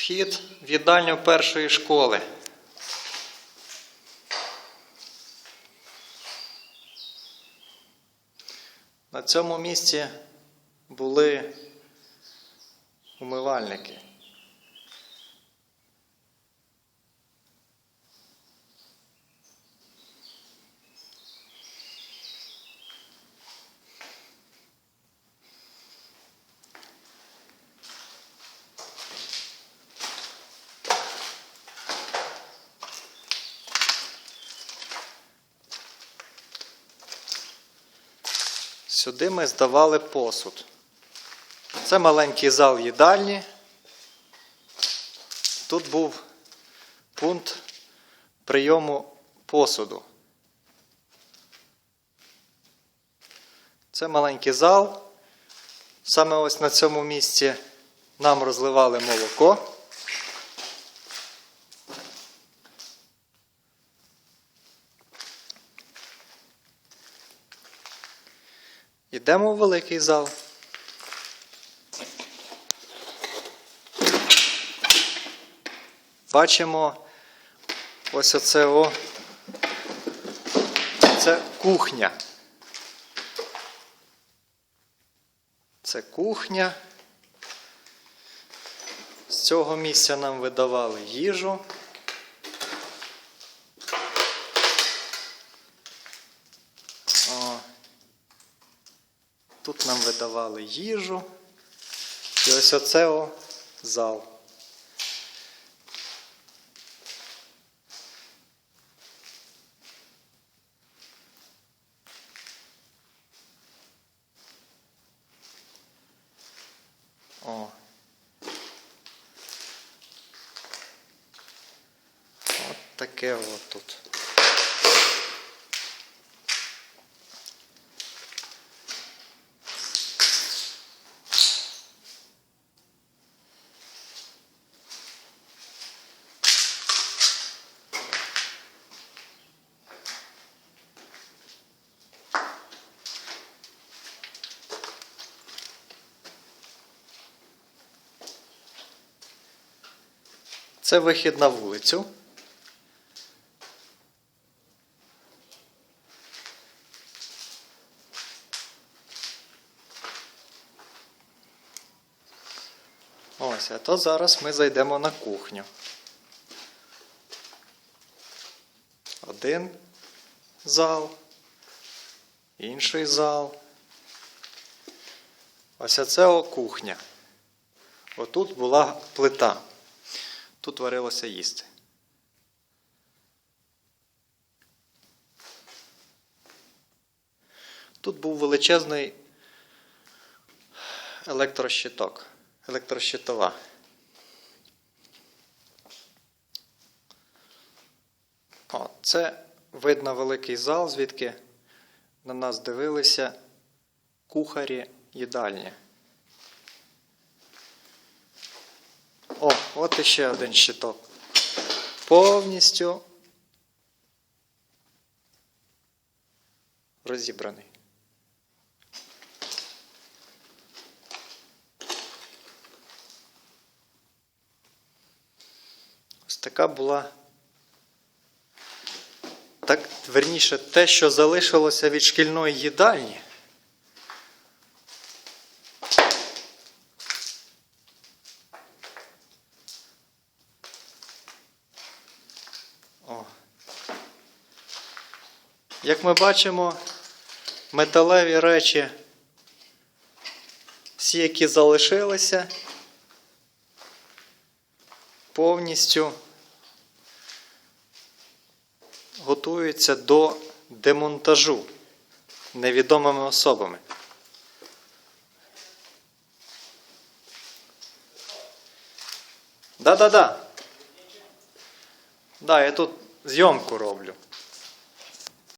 Вхід в їдальню першої школи. На цьому місці були умивальники. Сюди ми здавали посуд. Це маленький зал їдальні. Тут був пункт прийому посуду. Це маленький зал. Саме ось на цьому місці нам розливали молоко. Йдемо в великий зал. Бачимо ось оце о. Це кухня. Це кухня. З цього місця нам видавали їжу. О. Тут нам видавали їжу. І ось оце о зал. О. Таке от тут. Це вихід на вулицю. Ось, а то зараз ми зайдемо на кухню. Один зал, інший зал. Ось оце о кухня. Отут була плита. Тут варилося їсти. Тут був величезний електрощиток, електрощитова. О, це видно великий зал, звідки на нас дивилися кухарі їдальні. О, от іще один щиток. Повністю розібраний. Ось така була. Так, верніше, те, що залишилося від шкільної їдальні. О. Як ми бачимо, металеві речі, всі, які залишилися, повністю готуються до демонтажу невідомими особами. Да-да-да. Да, я тут зйомку роблю.